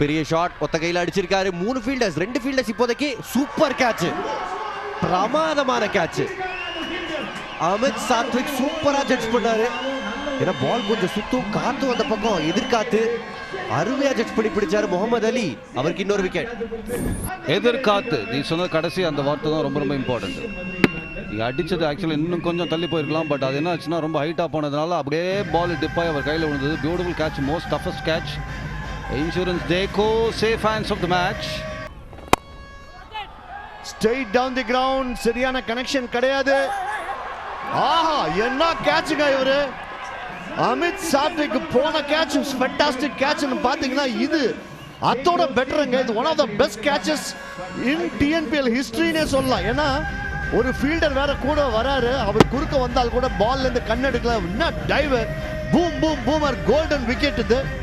பெரிய ஷாட் ஒத்த கையில் அடிச்சிருக்காரு. மூணு ஃபீல்டர்ஸ் ரெண்டு ஃபீல்டர்ஸ் இப்போதைக்கு சூப்பர் கேட்ச் பிரமாதமான கேட்ச் அமித் சாத்விக் சூப்பரா ஜட்ஜ் பண்ணாரு. ஏன்னா பால் கொஞ்சம் சுத்தும் காத்து வந்த பக்கம் எதிர்காத்து அருமையா ஜட்ஜ் பண்ணி பிடிச்சாரு முகமது அலி. அவருக்கு இன்னொரு விக்கெட் எதிர்காத்து. நீ சொன்ன கடைசி அந்த வார்த்தை தான் ரொம்ப ரொம்ப இம்பார்ட்டன்ட் நீ அடிச்சது ஆக்சுவலி இன்னும் கொஞ்சம் தள்ளி போயிருக்கலாம். பட் அது என்ன ஆச்சுன்னா ரொம்ப ஹைட்டாக போனதுனால அப்படியே பால் டிப்பாய் அவர் கையில் விழுந்தது. Beautiful catch most toughest catch insurance Deco, safe hands of the match Straight down the ground, சரியான கனெக்ஷன் கிடையாது. ஆஹா என்ன கேட்சுங்க இவரு? அமித் சாத்விக் போன கேட்ச் ஃபென்டாஸ்டிக் கேட்ச்னு பாத்தீங்கன்னா இது அதோட பெட்டருங்க இது one of the best catches in TNPL ஹிஸ்டரினே சொல்லலாம். ஏன்னா ஒரு ஃபீல்டர் வேற கூட வராரு. அவர் குறுக்க வந்தால் கூட பால்ல இருந்து கண்ணெடுக்கல என்ன diver boom boom boomer golden wicket இது.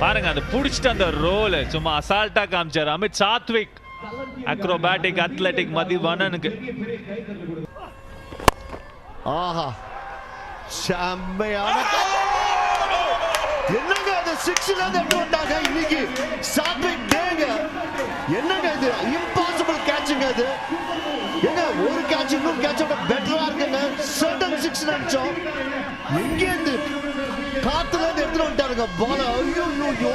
பாருங்க அந்த புடிச்சிட்டு அந்த ரோல் சும்மா அசால்ட்டா காமிச்சாரு. அமித் சாத்விக். அக்ரோபாட்டிக் அத்லெட்டிக் மதிவனனுக்கு. ஆஹா. செம்மையான என்னங்க அது? சிக்ஸ்ல இருந்து எடுத்து வந்தாங்க இன்னைக்கு. சாத்விக் டேங்க என்னங்க இது? இம்பாசிபிள் கேட்சுங்க இது ஏங்க ஒரு கேட்ச் இன்னொரு கேட்சோட பெட்டரா இருக்குங்க. சர்டன் சிக்ஸ் நினைச்சோம். எங்க இருந்து காத்துல வந்துட்டாருங்க பால ஐயோ ஐயோ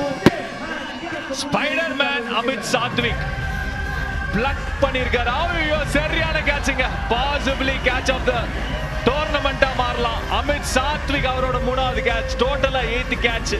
spider man Amit Sathvik. Pluck பண்ணிருக்காரு. ஐயோ சரியான கேட்சுங்க பாசிபிளி கேட்ச் ஆஃப் த டோர்னமெண்டா மாறலாம். அமித் சாத்விக் அவரோட மூணாவது கேட்ச் டோட்டலா எயித்து கேட்ச்